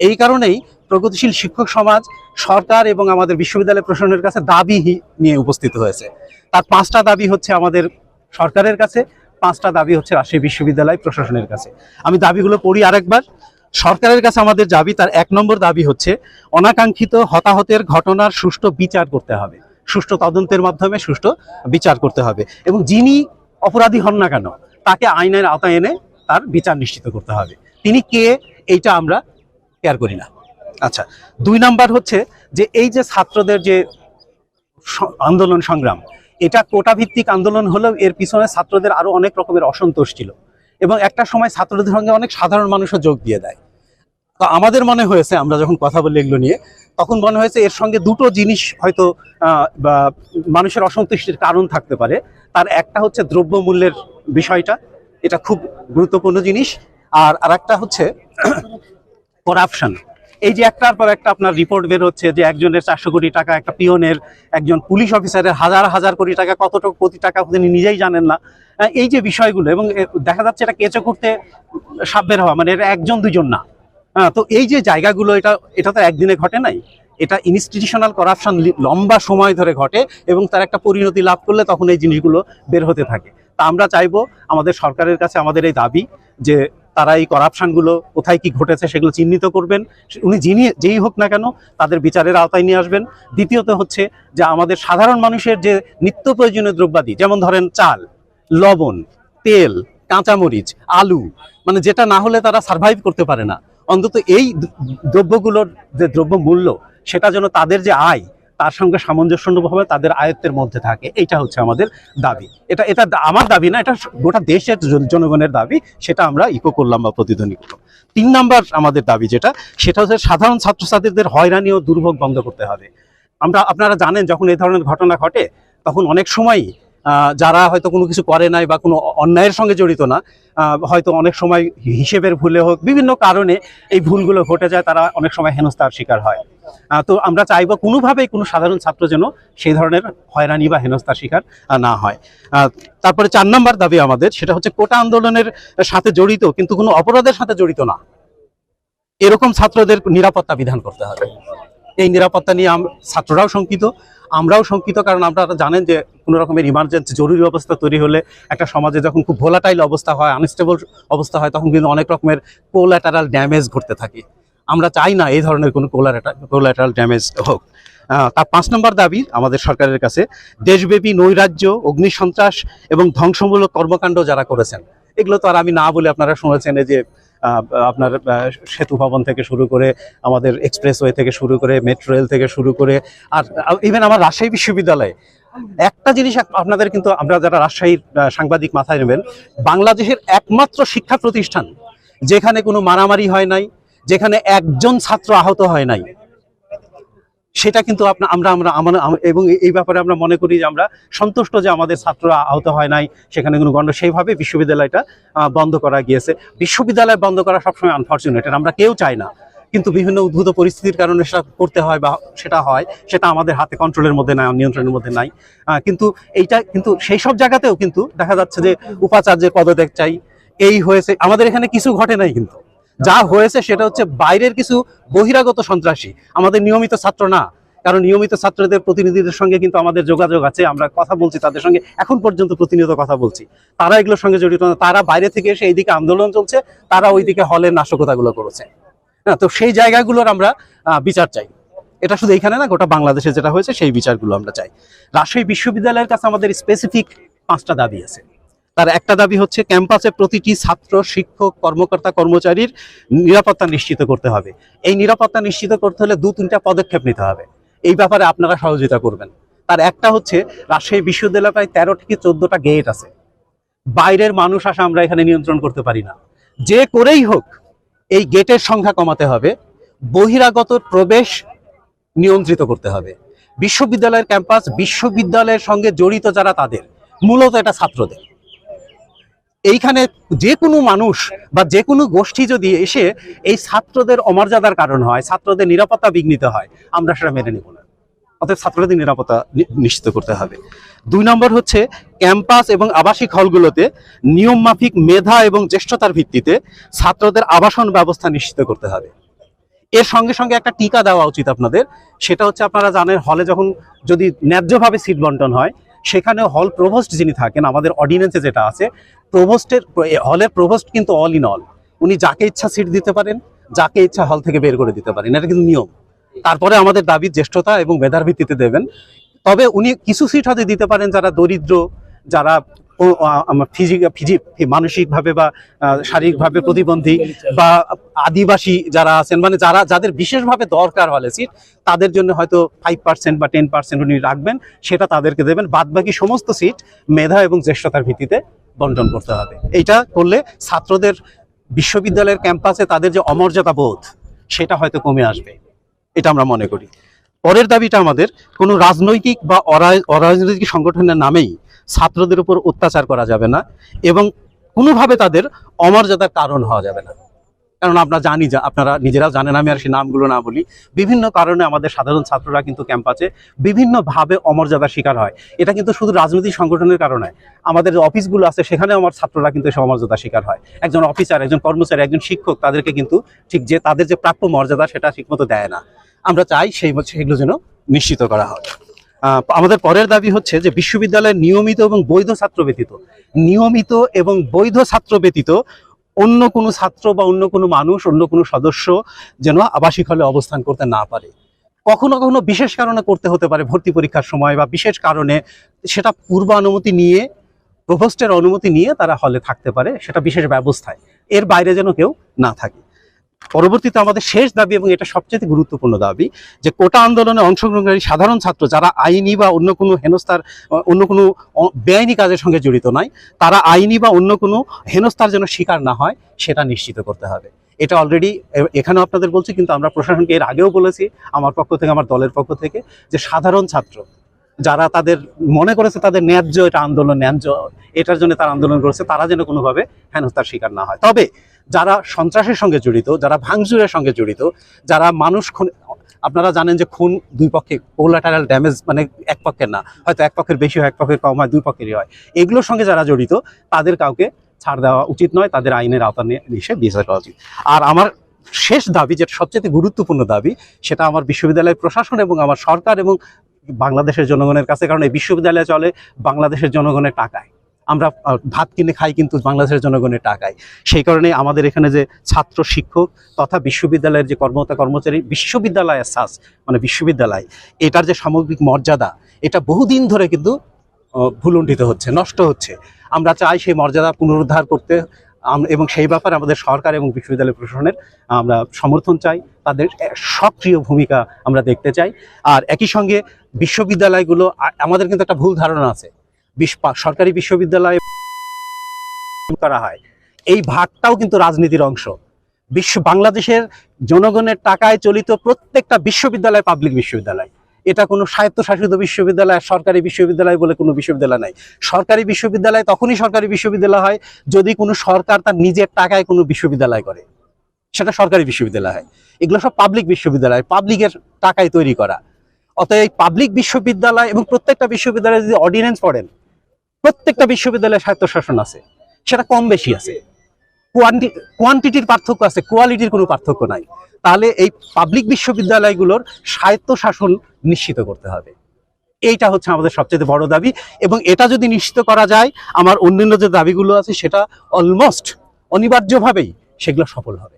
এই কারণেই প্রগতিশীল শিক্ষক সমাজ সরকার এবং আমাদের বিশ্ববিদ্যালয় প্রশাসনের কাছে দাবি নিয়ে উপস্থিত হয়েছে। তার পাঁচটা দাবি হচ্ছে আমাদের সরকারের কাছে, পাঁচটা দাবি হচ্ছে রাজশাহী বিশ্ববিদ্যালয় প্রশাসনের কাছে। আমি দাবিগুলো পড়ি আরেকবার। সরকারের কাছে আমাদের দাবি, তার এক নম্বর দাবি হচ্ছে অনাকাঙ্ক্ষিত হতাহতের ঘটনার সুষ্ঠু বিচার করতে হবে। সুষ্ঠু তদন্তের মাধ্যমে সুষ্ঠু বিচার করতে হবে এবং যিনি অপরাধী হন না কেন, তাকে আইনের আওতায় এনে তার বিচার নিশ্চিত করতে হবে। তিনি কে, এইটা আমরা কেয়ার করি না। আচ্ছা দুই নাম্বার হচ্ছে যে এই যে ছাত্রদের যে আন্দোলন সংগ্রাম, এটা কোটা ভিত্তিক আন্দোলন হলেও এর পিছনে ছাত্রদের আরও অনেক রকমের অসন্তোষ ছিল এবং একটা সময় ছাত্রদের সঙ্গে অনেক সাধারণ মানুষও যোগ দিয়ে দেয়। তো আমাদের মনে হয়েছে, আমরা যখন কথা বলি এগুলো নিয়ে, তখন মনে হয়েছে এর সঙ্গে দুটো জিনিস হয়তো বা মানুষের অসন্তুষ্টির কারণ থাকতে পারে। তার একটা হচ্ছে দ্রব্যমূল্যের বিষয়টা, এটা খুব গুরুত্বপূর্ণ জিনিস। আর আরেকটা হচ্ছে করাপশন এই যে একটার পর একটা আপনার রিপোর্ট বের হচ্ছে যে একজনের চারশো কোটি টাকা একটা পিয়নের একজন পুলিশ অফিসারের হাজার হাজার কোটি টাকা, কতটুকু কোটি টাকা তিনি নিজেই জানেন না। এই যে বিষয়গুলো এবং দেখা যাচ্ছে এটা কেঁচো করতে সাব্যের হওয়া মানে এটা একজন দুজন না। হ্যাঁ তো এই যে জায়গাগুলো, এটা এটা তো একদিনে ঘটে নাই। এটা ইনস্টিটিউশনাল করাপশন লম্বা সময় ধরে ঘটে এবং তার একটা পরিণতি লাভ করলে তখন এই জিনিসগুলো বের হতে থাকে। তা আমরা চাইব আমাদের সরকারের কাছে আমাদের এই দাবি যে তারা এই করাপশনগুলো কোথায় কি ঘটেছে সেগুলো চিহ্নিত করবেন। উনি যিনি যেই হোক না কেন তাদের বিচারের আওতায় নিয়ে আসবেন। দ্বিতীয়ত হচ্ছে যে আমাদের সাধারণ মানুষের যে নিত্য প্রয়োজনীয় দ্রব্যাদি, যেমন ধরেন চাল, লবণ, তেল, কাঁচামরিচ, আলু মানে যেটা না হলে তারা সার্ভাইভ করতে পারে না। অন্তত এই দ্রব্যগুলোর যে দ্রব্য মূল্য সেটা যেন তাদের যে আয় তার সঙ্গে সামঞ্জস্যভাবে তাদের আয়ত্তের মধ্যে থাকে। এটা হচ্ছে আমাদের দাবি। এটা এটা আমার দাবি না, এটা গোটা দেশের জনগণের দাবি, সেটা আমরা ইকো করলাম বা প্রতিধ্বনি করলাম তিন নাম্বার আমাদের দাবি যেটা, সেটা হচ্ছে সাধারণ ছাত্রছাত্রীদের হয়রানি ও দুর্ভোগ বন্ধ করতে হবে। আমরা, আপনারা জানেন যখন এই ধরনের ঘটনা ঘটে, তখন অনেক সময় যারা হয়তো কোনো কিছু করে নাই বা কোনো অন্যায়ের সঙ্গে জড়িত না হয়তো অনেক সময় হিসেবের ভুলে হোক, বিভিন্ন কারণে এই ভুলগুলো ঘটে যায়, তারা অনেক সময় হেনস্থার শিকার হয়। তো আমরা চাইব কোনোভাবেই কোনো সাধারণ ছাত্র যেন সেই ধরনের হয়রানি বা হেনস্থার শিকার না হয়। তারপরে চার নম্বর দাবি আমাদের, সেটা হচ্ছে কোটা আন্দোলনের সাথে জড়িত, কিন্তু কোনো অপরাধের সাথে জড়িত না। এরকম ছাত্রদের নিরাপত্তা বিধান করতে হবে। এই নিরাপত্তা নিয়ে ছাত্ররাও শঙ্কিত, আমরাও শঙ্কিত কারণ আপনারা জানেন যে কোনো রকমের ইমার্জেন্সি জরুরি অবস্থা তৈরি হলে একটা সমাজে যখন খুব ভোলাটাইল অবস্থা হয় আনস্টেবল অবস্থা হয়, তখন কিন্তু অনেক রকমের কোলাটারাল ড্যামেজ ঘটতে থাকে। আমরা চাই না এই ধরনের কোনো কোলাটারাল ড্যামেজ হোক। তার পাঁচ নম্বর দাবি আমাদের সরকারের কাছে, দেশব্যাপী নৈরাজ্য, অগ্নিসন্ত্রাস এবং ধ্বংসমূলক কর্মকাণ্ড যারা করেছেন, এগুলো তো আর আমি না বলে আপনারা শুনেছেন যে আপনার সেতু ভবন থেকে শুরু করে আমাদের এক্সপ্রেসওয়ে থেকে শুরু করে মেট্রো রেল থেকে শুরু করে আর ইভেন আমার রাজশাহী বিশ্ববিদ্যালয়ে একটা জিনিস আপনাদের কিন্তু, আমরা যারা রাজশাহীর সাংবাদিক মাথায় নেবেন, বাংলাদেশের একমাত্র শিক্ষা প্রতিষ্ঠান, যেখানে কোনো মারামারি হয় নাই, যেখানে একজন ছাত্র আহত হয় নাই সেটা কিন্তু আপনার আমরা আমরা এবং এই- ব্যাপারে আমরা মনে করি যে আমরা সন্তুষ্ট যে আমাদের ছাত্ররা আহত হয় নাই, সেখানে কোনো গণ্ড, সেইভাবে বিশ্ববিদ্যালয়টা বন্ধ করা গিয়েছে। বিশ্ববিদ্যালয় বন্ধ করা সবসময় আনফর্চুনেট আমরা কেউ চাই না। কিন্তু বিভিন্ন উদ্ভূত পরিস্থিতির কারণে সেটা করতে হয় বা সেটা হয়, সেটা আমাদের হাতে কন্ট্রোলের মধ্যে নাই, নিয়ন্ত্রণের মধ্যে নাই। কিন্তু এইটা, কিন্তু সেই সব জায়গাতেও কিন্তু দেখা যাচ্ছে যে উপাচার্যের পদত্যাগ চাই, এই হয়েছে, আমাদের এখানে কিছু ঘটে নাই কিন্তু। যা হয়েছে সেটা হচ্ছে বাইরের কিছু বহিরাগত সন্ত্রাসী। আমাদের নিয়মিত ছাত্র না, কারণ নিয়মিত ছাত্রদের প্রতিনিধিদের সঙ্গে কিন্তু আমাদের যোগাযোগ আছে, আমরা কথা বলছি তাদের সঙ্গে, এখন পর্যন্ত প্রতিনিয়ত কথা বলছি। তারা এগুলোর সঙ্গে জড়িত না, তারা বাইরে থেকে এসে এইদিকে আন্দোলন চলছে, তারা ওইদিকে হলের নাশকতাগুলো করেছে। হ্যাঁ তো সেই জায়গাগুলোর আমরা বিচার চাই। এটা শুধু এখানে না, গোটা বাংলাদেশে যেটা হয়েছে, সেই বিচারগুলো আমরা চাই। রাজশাহী বিশ্ববিদ্যালয়ের কাছে আমাদের স্পেসিফিক পাঁচটা দাবি আছে। তার একটা দাবি হচ্ছে, ক্যাম্পাসে প্রতিটি ছাত্র, শিক্ষক, কর্মকর্তা, কর্মচারীর নিরাপত্তা নিশ্চিত করতে হবে। এই নিরাপত্তা নিশ্চিত করতে হলে দু, তিনটা পদক্ষেপ নিতে হবে। এই ব্যাপারে আপনারা সহযোগিতা করবেন। তার একটা হচ্ছে, রাজশাহী বিশ্ববিদ্যালয়ে প্রায় তেরো থেকে চোদ্দটা গেট আছে। বাইরের মানুষ আসা, আমরা এখানে নিয়ন্ত্রণ করতে পারি না। যে করেই হোক, এই গেটের সংখ্যা কমাতে হবে। বহিরাগত প্রবেশ নিয়ন্ত্রিত করতে হবে। বিশ্ববিদ্যালয়ের ক্যাম্পাস, বিশ্ববিদ্যালয়ের সঙ্গে জড়িত যারা তাদের, মূলত এটা ছাত্রদের। এইখানে যে কোনো মানুষ বা যে কোনো গোষ্ঠী যদি এসে এই ছাত্রদের অমর্যাদার কারণ হয়, ছাত্রদের নিরাপত্তা বিঘ্নিত হয়, আমরা সেটা মেনে নেব না। অর্থাৎ ছাত্রদের নিরাপত্তা নিশ্চিত করতে হবে। দুই নম্বর হচ্ছে ক্যাম্পাস এবং আবাসিক হলগুলোতে নিয়ম মাফিক মেধা এবং জ্যেষ্ঠতার ভিত্তিতে ছাত্রদের আবাসন ব্যবস্থা নিশ্চিত করতে হবে। এর সঙ্গে সঙ্গে একটা টিকা দেওয়া উচিত আপনাদের, সেটা হচ্ছে আপনারা জানেন হলে যখন যদি ন্যায্যভাবে সিট বন্টন হয়, সেখানে হল প্রভোস্ট যিনি থাকেন, আমাদের অর্ডিন্যান্সে যেটা আছে প্রভোস্টের হলের প্রভোস্ট কিন্তু অল ইন অল উনি যাকে ইচ্ছা সিট দিতে পারেন, যাকে ইচ্ছা হল থেকে বের করে দিতে পারেন। এটা কিন্তু নিয়ম। তারপরে আমাদের দাবি জ্যেষ্ঠতা এবং মেধার ভিত্তিতে দেবেন। তবে উনি কিছু সিট হয়তো দিতে পারেন যারা দরিদ্র, যারা ফিজিক ফিজি মানসিকভাবে বা শারীরিকভাবে প্রতিবন্ধী বা আদিবাসী যারা আছেন মানে যারা, যাদের বিশেষভাবে দরকার হলে সিট তাদের জন্য হয়তো ফাইভ পার্সেন্ট বা টেন পার্সেন্ট উনি রাখবেন, সেটা তাদেরকে দেবেন। বাদ বাকি সমস্ত সিট মেধা এবং জ্যেষ্ঠতার ভিত্তিতে বন্টন করতে হবে। এটা করলে ছাত্রদের বিশ্ববিদ্যালয়ের ক্যাম্পাসে তাদের যে অমর্যাদা বোধ, সেটা হয়তো কমে আসবে। এটা আমরা মনে করি। পরের দাবিটা আমাদের, কোনো রাজনৈতিক বা অরা- অরাজনৈতিক সংগঠনের নামেই ছাত্রদের উপর অত্যাচার করা যাবে না এবং কোনোভাবে তাদের অমর্যাদার কারণ হওয়া যাবে না। কারণ আমরা জানি যা, আপনারা নিজেরাও জানেন, আমি আর সেই নামগুলো না বলি। বিভিন্ন কারণে আমাদের সাধারণ ছাত্ররা কিন্তু ক্যাম্পাসে বিভিন্নভাবে অমর্যাদার শিকার হয়। এটা কিন্তু শুধু রাজনৈতিক সংগঠনের কারণে। আমাদের অফিসগুলো আছে সেখানে আমার ছাত্ররা কিন্তু এসে অমর্যাদার শিকার হয়। একজন অফিসার, একজন কর্মচারী, একজন শিক্ষক তাদেরকে কিন্তু ঠিক যে, তাদের যে প্রাপ্য মর্যাদা, সেটা ঠিকমতো দেয় না। আমরা চাই সেই, সেগুলো যেন নিশ্চিত করা হয়। আমাদের পরের দাবি হচ্ছে যে বিশ্ববিদ্যালয়ের নিয়মিত এবং বৈধ ছাত্র ব্যতীত, নিয়মিত এবং বৈধ ছাত্র ব্যতীত অন্য কোনো ছাত্র বা অন্য কোনো মানুষ, অন্য কোনো সদস্য যেন আবাসিক হলে অবস্থান করতে না পারে। কখনো কখনো বিশেষ কারণে করতে হতে পারে ভর্তি পরীক্ষার সময় বা বিশেষ কারণে সেটা পূর্ব অনুমতি নিয়ে, প্রভোস্টের অনুমতি নিয়ে তারা হলে থাকতে পারে, সেটা বিশেষ ব্যবস্থায়। এর বাইরে যেন কেউ না থাকে। পরবর্তীতে আমাদের শেষ দাবি এবং এটা সবচেয়ে গুরুত্বপূর্ণ দাবি যে কোটা আন্দোলনে অংশগ্রহণকারী সাধারণ ছাত্র যারা আইনি বা অন্য কোনো হেনস্থার, অন্য কোনো বেআইনি কাজের সঙ্গে জড়িত নয়, তারা আইনি বা অন্য কোনো হেনস্থার যেন শিকার না হয়, সেটা নিশ্চিত করতে হবে। এটা অলরেডি এখানেও আপনাদের বলছি, কিন্তু আমরা প্রশাসনকে এর আগেও বলেছি, আমার পক্ষ থেকে, আমার দলের পক্ষ থেকে, যে সাধারণ ছাত্র যারা তাদের মনে করেছে তাদের ন্যায্য এটা আন্দোলন, ন্যায্য এটার জন্য তারা আন্দোলন করেছে, তারা যেন কোনোভাবে হেনস্থার শিকার না হয়। তবে যারা সন্ত্রাসের সঙ্গে জড়িত, যারা ভাঙচুরের সঙ্গে জড়িত, যারা মানুষ খুন, আপনারা জানেন যে খুন দুই পক্ষে কোলাটারাল ড্যামেজ মানে এক পক্ষের না, হয়তো এক পক্ষের বেশি হয়, এক পক্ষের কম হয়, দুই পক্ষেরই হয়। এগুলোর সঙ্গে যারা জড়িত, তাদের কাউকে ছাড় দেওয়া উচিত নয়, তাদের আইনের আওতা নিয়ে বিচার করা উচিত। আর আমার শেষ দাবি, যেটা সবচেয়ে গুরুত্বপূর্ণ দাবি, সেটা আমার বিশ্ববিদ্যালয় প্রশাসন এবং আমার সরকার এবং বাংলাদেশের জনগণের কাছে, কারণ এই বিশ্ববিদ্যালয় চলে, বাংলাদেশের জনগণের টাকায়। আমরা ভাত কিনে খাই কিন্তু বাংলাদেশের জনগণের টাকায়। সেই কারণে আমাদের এখানে যে ছাত্র শিক্ষক তথা বিশ্ববিদ্যালয়ের যে কর্মকর্তা কর্মচারী বিশ্ববিদ্যালয় সাস মানে বিশ্ববিদ্যালয়, এটার যে সামগ্রিক মর্যাদা, এটা বহুদিন ধরে কিন্তু ভুলুণ্ঠিত হচ্ছে, নষ্ট হচ্ছে। আমরা চাই সেই মর্যাদা পুনরুদ্ধার করতে এবং সেই ব্যাপারে আমাদের সরকার এবং বিশ্ববিদ্যালয় প্রশাসনের, আমরা সমর্থন চাই, তাদের সক্রিয় ভূমিকা আমরা দেখতে চাই। আর একই সঙ্গে বিশ্ববিদ্যালয়গুলো আমাদের কিন্তু একটা ভুল ধারণা আছে। সরকারি বিশ্ববিদ্যালয়ে করা হয়। এই ভাগটাও কিন্তু রাজনীতির অংশ। বিশ্ব বাংলাদেশের জনগণের টাকায় চলিত প্রত্যেকটা বিশ্ববিদ্যালয় পাবলিক বিশ্ববিদ্যালয়। এটা কোনো স্বায়ত্তশাসিত বিশ্ববিদ্যালয়, সরকারি বিশ্ববিদ্যালয় বলে কোনো বিশ্ববিদ্যালয় নাই। সরকারি বিশ্ববিদ্যালয় তখনই সরকারি বিশ্ববিদ্যালয় হয় যদি কোনো সরকার তার নিজের টাকায় কোনো বিশ্ববিদ্যালয় করে। সেটা সরকারি বিশ্ববিদ্যালয় হয়। এগুলো সব পাবলিক বিশ্ববিদ্যালয়। পাবলিকের টাকায় তৈরি করা। অতএব পাবলিক বিশ্ববিদ্যালয় এবং প্রত্যেকটা বিশ্ববিদ্যালয়ে যদি অর্ডিন্যান্স পড়েন প্রত্যেকটা বিশ্ববিদ্যালয়ে স্বায়ত্তশাসন আছে, সেটা কম বেশি আছে। কোয়ান্টি, কোয়ান্টিটির পার্থক্য আছে, কোয়ালিটির কোনো পার্থক্য নাই। তাহলে এই পাবলিক বিশ্ববিদ্যালয়গুলোর স্বায়ত্তশাসন নিশ্চিত করতে হবে। এইটা হচ্ছে আমাদের সবচেয়ে বড় দাবি এবং এটা যদি নিশ্চিত করা যায়, আমার অন্যান্য যে দাবিগুলো আছে, সেটা অলমোস্ট অনিবার্যভাবেই সেগুলো সফল হবে।